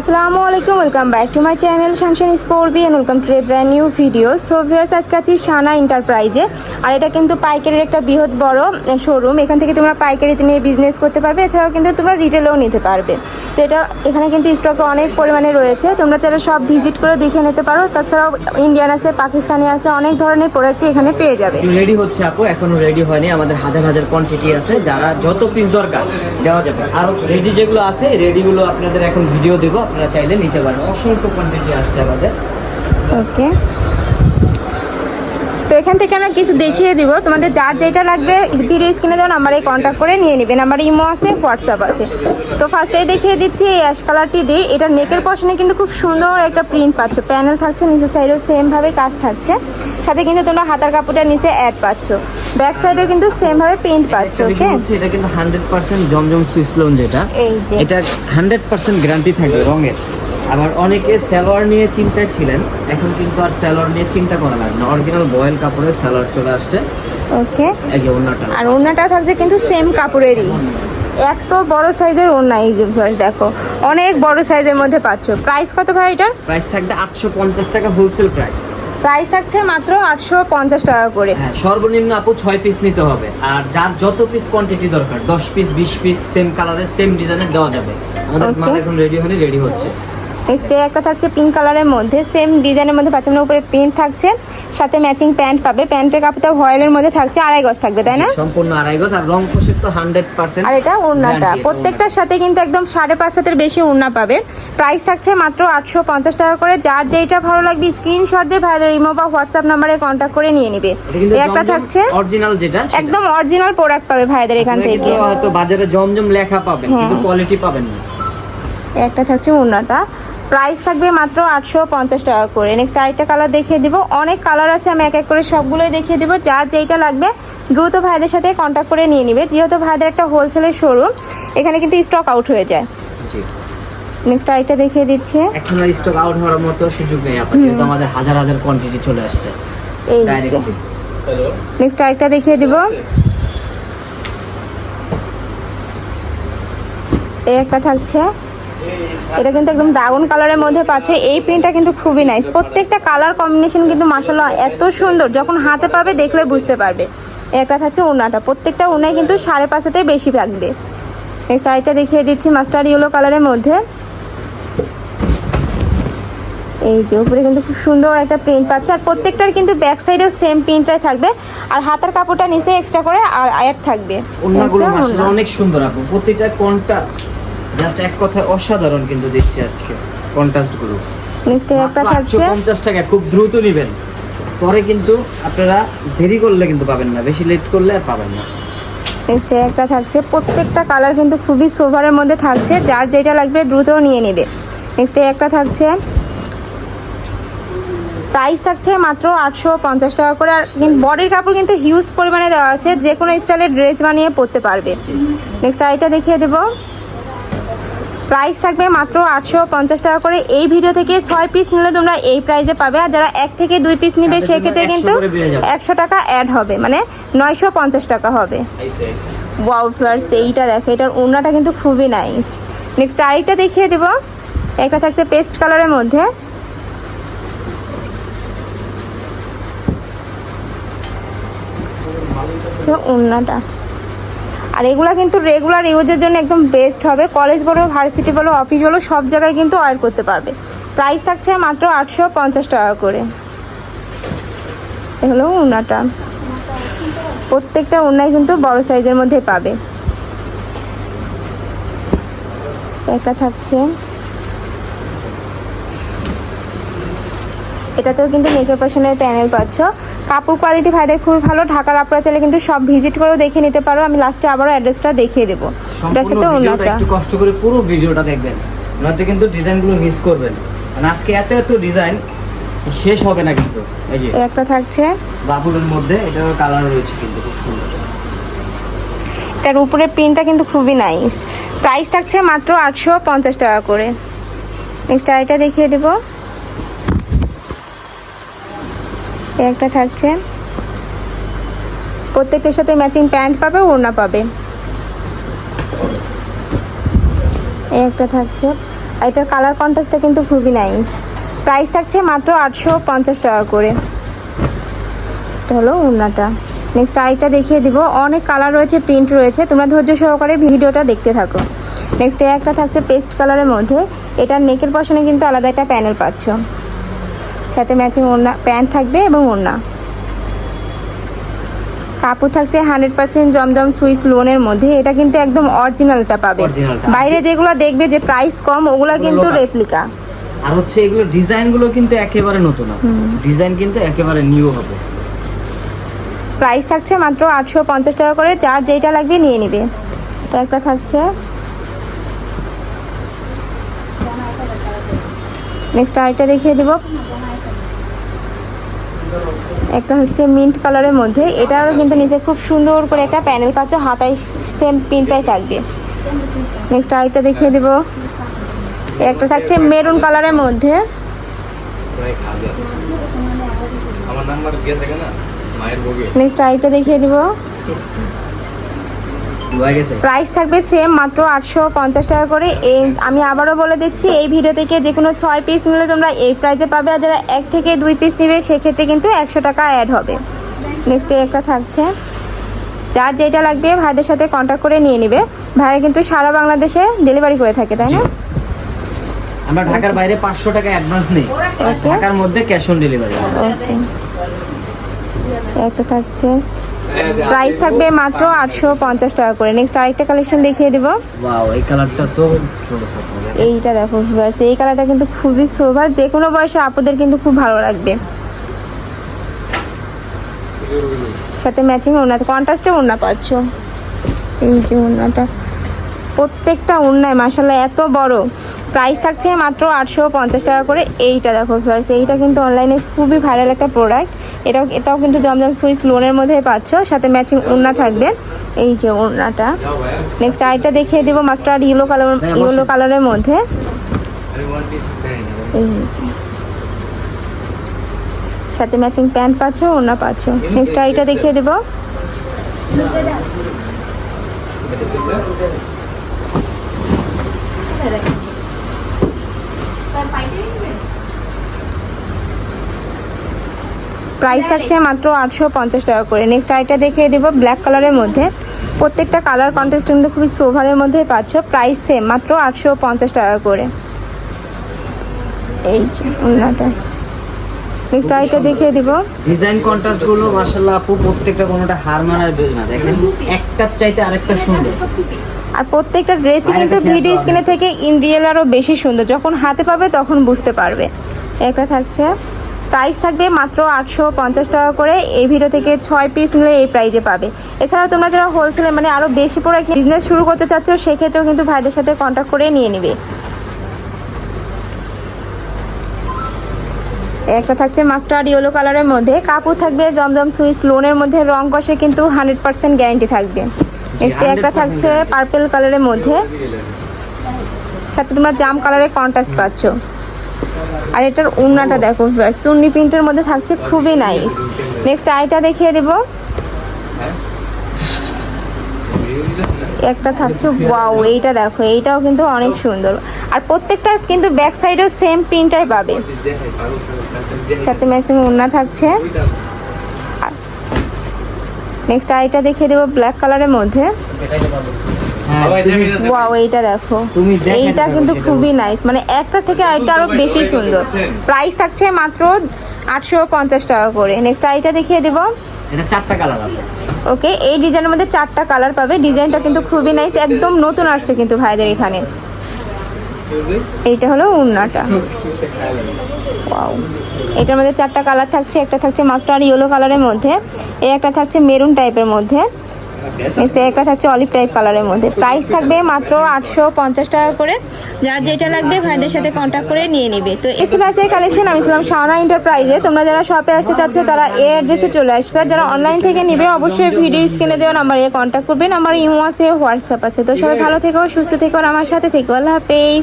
আসসালামু আলাইকুম welcome back to my channel শামশান স্পোর্বি and welcome to a brand new video so viewers আজকে আছি সানা এন্টারপ্রাইজে আর এটা কিন্তু পাইকারির একটা বৃহৎ বড় শোরুম এখান থেকে তোমরা পাইকারিতে নিয়ে বিজনেস করতে পারবে। এছাড়াও কিন্তু তোমরা রিটেলেও নিতে পারবে। তো এটা, এখানে কিন্তু স্টকে অনেক পরিমাণে রয়েছে। তোমরা চাইলে সব ভিজিট করে দেখে নিতে পারো। তাছাড়াও ইন্ডিয়ান আছে পাকিস্তানি আছে, অনেক ধরনের প্রোডাক্টই এখানে পেয়ে যাবে। রেডি হচ্ছে আপু, এখনও রেডি হয়নি। আমাদের হাজার হাজার কোয়ান্টিটি আছে। যারা যত পিস দরকার, দেওয়া যাবে। আর রেডি যেগুলো আছে রেডিগুলো আপনাদের এখন ভিডিও দেবো। আপনারা চাইলে নিতে পারেন। অসংখ্য কোয়ান্টিটি আসছে আমাদের। ওকে তো এখান থেকে আমরা কিছু দেখিয়ে দিব। তোমাদের যার যেটা লাগবে ভিডিও স্ক্রিনে দেওয়া নাম্বারে কন্ট্যাক্ট করে নিয়ে নেবেন আমার ইমো আছে হোয়াটসঅ্যাপ আছে। তো ফার্স্টেই দেখিয়ে দিচ্ছি এই অ্যাশ কালারটি দিয়ে। এটা নেকের পশনে কিন্তু খুব সুন্দর একটা প্রিন্ট পাচ্ছ। প্যানেল থাকছে নিচের সাইডেও সেমভাবে কাজ থাকছে। সাথে কিন্তু তোমরা হাতার কাপড়টা নিচে অ্যাড পাচ্ছ। ব্যাক সাইডেও কিন্তু সেমভাবে প্রিন্ট পাচ্ছ ওকে এটা কিন্তু হান্ড্রেড পার্সেন্ট জমজম সুইস লোন যেটা। এই যে। এটা হান্ড্রেড পার্সেন্ট গ্যারান্টি থাকবে রঙের আবার অনেকে স্যালোয়ার নিয়ে চিন্তায় ছিলেন। এখন কিন্তু আর স্যালোয়ার নিয়ে চিন্তা করা লাগে না। অরিজিনাল বয়েল কাপড়ের স্যালোয়ার চলে আসছে। ওকে এই যে আর ওড়নাটা থাকছে কিন্তু সেম কাপড়েরই। এত বড় সাইজের ওড়না এই যে দেখো। অনেক বড় সাইজের মধ্যে পাচ্ছ। প্রাইস কত ভাই এটার? প্রাইস থাকবে আটশো পঞ্চাশ টাকা হোলসেল প্রাইস প্রাইস থাকছে মাত্র আটশো পঞ্চাশ টাকা করে। হ্যাঁ সর্বনিম্ন আপু ছয় পিস নিতে হবে। আর যার যত পিস কোয়ান্টিটি দরকার দশ পিস বিশ পিস সেম কালারের সেম ডিজাইনের দেওয়া যাবে। আমাদের. মাল এখন রেডি হলে রেডি হচ্ছে। নেক্সট এর একটা থাকছে পিঙ্ক কালারের মধ্যে সেম ডিজাইনের মধ্যে পাচ্ছেন উপরে প্রিন্ট থাকছে সাথে ম্যাচিং প্যান্ট পাবে প্যান্টের কাপড়টা ভয়েলের মধ্যে থাকছে আড়াই গজ থাকবে তাই না? সম্পূর্ণ আড়াই গজ আর রং কোষের তো হান্ড্রেড পার্সেন্ট আর এটা ওড়নাটা প্রত্যেকটার সাথে কিন্তু একদম সাড়ে পাঁচ হাতের বেশি ওড়না পাবে। প্রাইস থাকছে মাত্র আটশো পঞ্চাশ টাকা করে যার যেটা ভালো লাগবে স্ক্রিনশট দিয়ে ভাইদের ইমো বা হোয়াটসঅ্যাপ নাম্বারে কন্ট্যাক্ট করে নিয়ে নিবে। এই একটা থাকছে অরিজিনাল যেটা একদম অরিজিনাল প্রোডাক্ট পাবে ভাইদের এখান থেকে। হয়তো বাজারে জমজম লেখা পাবেন হ্যাঁ। কিন্তু কোয়ালিটি পাবেন না। একটা থাকছে ওড়নাটা। প্রাইস থাকবে মাত্র আটশো পঞ্চাশ টাকা করে। নেক্সট আরেকটা কালার দেখিয়ে দিব। অনেক কালার আছে আমি এক এক করে সবগুলোই দেখিয়ে দিব। যার যেইটা লাগবে দ্রুত ভাইদের সাথে কন্ট্যাক্ট করে নিয়ে নিবে। যেহেতু ভাইদের একটা হোলসেলের শোরুম এখানে কিন্তু স্টক আউট হয়ে যায়। নেক্সট আরেকটা দেখিয়ে দিচ্ছে। এখন আর স্টক আউট হওয়ার মতো সুযোগ নেই কিন্তু আমাদের হাজার হাজার কোয়ান্টিটি চলে আসছে। এই নেক্সট আরেকটা দেখিয়ে দিব। এই একটা থাকছে। এটা কিন্তু একদম ড্রাগন কালারের মধ্যে পাচ্ছে। এই প্রিন্টটা কিন্তু খুবই নাইস প্রত্যেকটা কালার কম্বিনেশন কিন্তু মাসাল্লাহ এত সুন্দর। যখন হাতে পাবে দেখলে বুঝতে পারবে। এই একটা থাকছে ওনাটা প্রত্যেকটা ওনায় কিন্তু সাড়ে পাঁচ বেশি থাকবে। নেক্সট আরেকটা দেখিয়ে দিচ্ছি মাস্টার ইয়েলো কালারের মধ্যে। এই যে উপরে কিন্তু খুব সুন্দর একটা প্রিন্ট পাচ্ছে। আর প্রত্যেকটার কিন্তু ব্যাক সাইডেও সেম প্রিন্টটাই থাকবে। আর হাতার কাপড়টা নিচে এক্সট্রা করে আর আয়ার থাকবে। অনেক সুন্দর আপু প্রতিটা কন্ট্রাস্ট জাস্ট এক কথায় অসাধারণ কিন্তু দিচ্ছি আজকে কন্ট্রাস্টগুলো। নেক্সট একটা থাকছে টাকা খুব দ্রুত নেবেন। পরে কিন্তু আপনারা দেরি করলে কিন্তু পাবেন না বেশি লেট করলে আর পাবেন না। নেক্সট একটা থাকছে। প্রত্যেকটা কালার কিন্তু খুবই সোভারের মধ্যে থাকছে। যার যেটা লাগবে দ্রুত নিয়ে নেবে। নেক্সট একটা থাকছে। প্রাইস থাকছে মাত্র আটশো পঞ্চাশ টাকা করে। আর বডির কাপড় কিন্তু হিউজ পরিমাণে দেওয়া আছে। যে কোনো স্টাইলের ড্রেস বানিয়ে পরতে পারবে। নেক্সট আইটা দেখিয়ে দেবো। প্রাইস থাকবে মাত্র আটশো পঞ্চাশ টাকা করে। এই ভিডিও থেকে ছয় পিস নিলে তোমরা এই প্রাইসে পাবে। আর যারা এক থেকে দুই পিস নিবে সেক্ষেত্রে কিন্তু। একশো টাকা অ্যাড হবে। মানে নয়শো পঞ্চাশ টাকা হবে। ওয়াও ফ্লার্স এইটা দেখো এটার ওড়নাটা কিন্তু খুবই নাইস নেক্সট আরেকটা দেখিয়ে দেবো। একটা থাকছে পেস্ট কালারের মধ্যে। তো ওড়নাটা। আর এগুলা কিন্তু রেগুলার ইউজের জন্য একদম বেস্ট হবে। কলেজ বলো ভার্সিটি বলো অফিস বলো, সব জায়গায় কিন্তু ওয়ার করতে পারবে। প্রাইস থাকছে মাত্র আটশো পঞ্চাশ টাকা করে। হলো ওড়নাটা প্রত্যেকটা ওড়নাই কিন্তু বড় সাইজের মধ্যে পাবে। একটা থাকছে। এটাতেও কিন্তু নেকের পশনের প্যানেল পাচ্ছ। কাপড় কোয়ালিটি ভাইদের খুবই ভালো। ঢাকার আপনারা চাইলে কিন্তু সব ভিজিট করেও দেখে নিতে পারো। আমি লাস্টে আবারও অ্যাড্রেসটা দেখিয়ে দেবো। একটু কষ্ট করে পুরো ভিডিওটা দেখবেন। নয়তো কিন্তু ডিজাইনগুলো মিস করবেন। আজকে এত এত ডিজাইন শেষ হবে না কিন্তু। এই যে একটা থাকছে। বাবুলের মধ্যে এটারও কালার রয়েছে কিন্তু খুব সুন্দর। এটার উপরে প্রিন্টটা কিন্তু খুবই নাইস প্রাইস থাকছে মাত্র আটশো পঞ্চাশ টাকা করে। নেক্সট আরেকটা দেখিয়ে দেব এই একটা থাকছে। প্রত্যেকটার সাথে ম্যাচিং প্যান্ট পাবে, ওড়না পাবে। এই একটা থাকছে। এটার কালার কন্ট্রাস্টটা কিন্তু খুবই নাইস প্রাইস থাকছে মাত্র আটশো পঞ্চাশ টাকা করে। এটা হলো উন্নাটা নেক্সট আরেকটা দেখিয়ে দিব। অনেক কালার রয়েছে প্রিন্ট রয়েছে। তোমরা ধৈর্য সহকারে ভিডিওটা দেখতে থাকো। নেক্সট একটা থাকছে পেস্ট কালারের মধ্যে। এটার নেকের পশনে কিন্তু আলাদা একটা প্যানেল পাচ্ছ। সাথে ম্যাচিং ওড়না প্যান্ট থাকবে এবং ওড়না। কাপড় থাকছে হান্ড্রেড পার্সেন্ট জমজম সুইস লোনের মধ্যে। এটা কিন্তু একদম অরিজিনালটা পাবে। বাইরে যেগুলো দেখবে যে প্রাইস কম ওগুলা কিন্তু রেপ্লিকা আর হচ্ছে এগুলো ডিজাইনগুলো কিন্তু একেবারে নতুন। ডিজাইন কিন্তু একেবারে নিউ হবে। প্রাইস থাকছে মাত্র আটশো পঞ্চাশ টাকা করে। যার যেটা লাগবে নিয়ে নিবে। তো একটা থাকছে। নেক্সট আরেকটা দেখিয়ে দিব। একটা হচ্ছে মিন্ট কালারের মধ্যে। এটারও কিন্তু নিচে খুব সুন্দর করে একটা প্যানেল পাচ্ছ হাতায় সেম প্রিন্টটাই থাকবে। নেক্সট আরেকটা দেখিয়ে দেবো। একটা থাকছে মেরুন কালারের মধ্যে। নেক্সট আরেকটা দেখিয়ে দিব। প্রাইস থাকবে সেম মাত্র আটশো পঞ্চাশ টাকা করে। এই আমি আবারও বলে দিচ্ছি এই ভিডিও থেকে যে কোনো ছয় পিস নিলে তোমরা এই প্রাইসে পাবে আর যারা এক থেকে দুই পিস নিবে সেক্ষেত্রে কিন্তু একশো টাকা অ্যাড হবে। নেক্সট একটা থাকছে। যার যেটা লাগবে ভাইদের সাথে কন্ট্যাক্ট করে নিয়ে নিবে। ভাইরা কিন্তু সারা বাংলাদেশে ডেলিভারি করে থাকে তাই না? আমরা ঢাকার বাইরে পাঁচশো টাকা অ্যাডভান্স নেই। ঢাকার মধ্যে ক্যাশ অন ডেলিভারি ওকে একটা থাকছে। প্রাইস থাকবে মাত্র আটশো পঞ্চাশ টাকা করে। নেক্সট আরেকটা কালেকশন দেখিয়ে দেবো। এই কালারটা তো এইটা দেখো ভিউয়ার্স এই কালারটা কিন্তু খুবই সোভার যে কোনো বয়সে আপুদের কিন্তু খুব ভালো লাগবে। সাথে ম্যাচিং ওনা কন্ট্রাস্টে ওনা পাচ্ছ। এই যে ওড়নাটা। প্রত্যেকটা ওড়নায় মাসাল্লাহ এত বড়। প্রাইস থাকছে মাত্র আটশো পঞ্চাশ টাকা করে। এইটা দেখো ভিউয়ার্স এইটা কিন্তু অনলাইনে খুবই ভাইরাল একটা প্রোডাক্ট এটাও এটাও কিন্তু জমজম সুইচ লোনের মধ্যে পাচ্ছ সাথে ম্যাচিং ওড়না থাকবে। এই যে ওড়নাটা। নেক্সট আরেকটা দেখিয়ে দেবো মাস্টার্ড ইয়েলো কালার ইয়েলো কালারের মধ্যে। এই যে। সাথে ম্যাচিং প্যান্ট পাচ্ছ ওড়না পাচ্ছ। নেক্সট আরেকটা দেখিয়ে দেবো। প্রাইস থাকছে মাত্র আটশো পঞ্চাশ টাকা করে। নেক্সট আইটা দেখিয়ে দেবো ব্ল্যাক কালারের মধ্যে। প্রত্যেকটা কালার কন্টেস্ট কিন্তু খুবই সোভারের মধ্যে পাচ্ছ। প্রাইস সেম মাত্র আটশো পঞ্চাশ টাকা করে। এই যে ওনাটা নেক্সট আইটা দেখিয়ে দিব। ডিজাইন কন্ট্রাস্টগুলো মাশাআল্লাহ আপু প্রত্যেকটা কোনোটা হার মানার না। দেখেন একটার চাইতে আরেকটা সুন্দর। আর প্রত্যেকটা ড্রেসই কিন্তু ভিডিও স্ক্রিনে থেকে ইন রিয়েল আরও বেশি সুন্দর। যখন হাতে পাবে তখন বুঝতে পারবে। একটা থাকছে। প্রাইস থাকবে মাত্র আটশো পঞ্চাশ টাকা করে। এই ভিডিও থেকে ছয় পিস নিলে এই প্রাইজে পাবে। এছাড়াও তোমরা যারা হোলসেলে মানে আরও বেশি প্রোডাক্ট বিজনেস শুরু করতে চাচ্ছ সেক্ষেত্রেও কিন্তু ভাইদের সাথে কন্ট্যাক্ট করে নিয়ে নিবে। একটা থাকছে মাস্টার ইয়েলো কালারের মধ্যে। কাপড় থাকবে জমজম সুইস লোনের মধ্যে রং কষে কিন্তু হান্ড্রেড পার্সেন্ট গ্যারেন্টি থাকবে। নেক্সট একটা 100% থাকছে পার্পেল কালারের মধ্যে। সাথে তোমরা জাম কালারের কন্ট্রাস্ট পাচ্ছ। আর এটার উন্নাটা দেখো সুন্নি প্রিন্টের মধ্যে থাকছে খুবই নাইস নেক্সট আইটা দেখিয়ে দেবো। একটা থাকছে ওয়াও এইটা দেখো এইটাও কিন্তু অনেক সুন্দর। আর প্রত্যেকটার কিন্তু ব্যাক সাইডেও সেম প্রিন্টাই পাবে। সাথে ম্যাচিং উন্না থাকছে। নেক্সট আইটা দেখিয়ে দেবো ব্ল্যাক কালারের মধ্যে। হ্যাঁ, ওয়াও এইটা দেখো। এইটা কিন্তু খুবই নাইস মানে একটা থেকে আরেকটা আরও বেশি সুন্দর। প্রাইস থাকছে মাত্র আটশো পঞ্চাশ টাকা করে। নেক্সট আইটা দেখিয়ে দেবো। এটা চারটা কালার আছে ওকে এই ডিজাইনের মধ্যে চারটা কালার পাবে। ডিজাইনটা কিন্তু খুবই নাইস একদম নতুন আসছে কিন্তু ভাইদের এখানে। এইটা হলো উন্নাটা। ওয়াও এটার মধ্যে চারটা কালার থাকছে একটা থাকছে মাস্টার ইয়েলো কালারের মধ্যে এই একটা থাকছে মেরুন টাইপের মধ্যে নেক্সট একটা থাকছে অলিভ টাইপ কালারের মধ্যে। প্রাইস থাকবে মাত্র আটশো পঞ্চাশ টাকা করে। যার যেটা লাগবে ভাইদের সাথে কন্ট্যাক্ট করে নিয়ে নিবে। তো এসে বাসের কালেকশন আমি ছিলাম শাওনা এন্টারপ্রাইজে তোমরা যারা শপে আসতে চাচ্ছ তারা এই অ্যাড্রেসে চলে আসবে। আর যারা অনলাইন থেকে নেবে অবশ্যই ভিডিও স্ক্রিনে দেওয়া নাম্বারে কন্ট্যাক্ট করবেন। আমার ইমো আছে হোয়াটসঅ্যাপ আছে। তো সবাই ভালো থেকো সুস্থ থেকো আমার সাথে থেকো। আল্লাহ হাফেজ।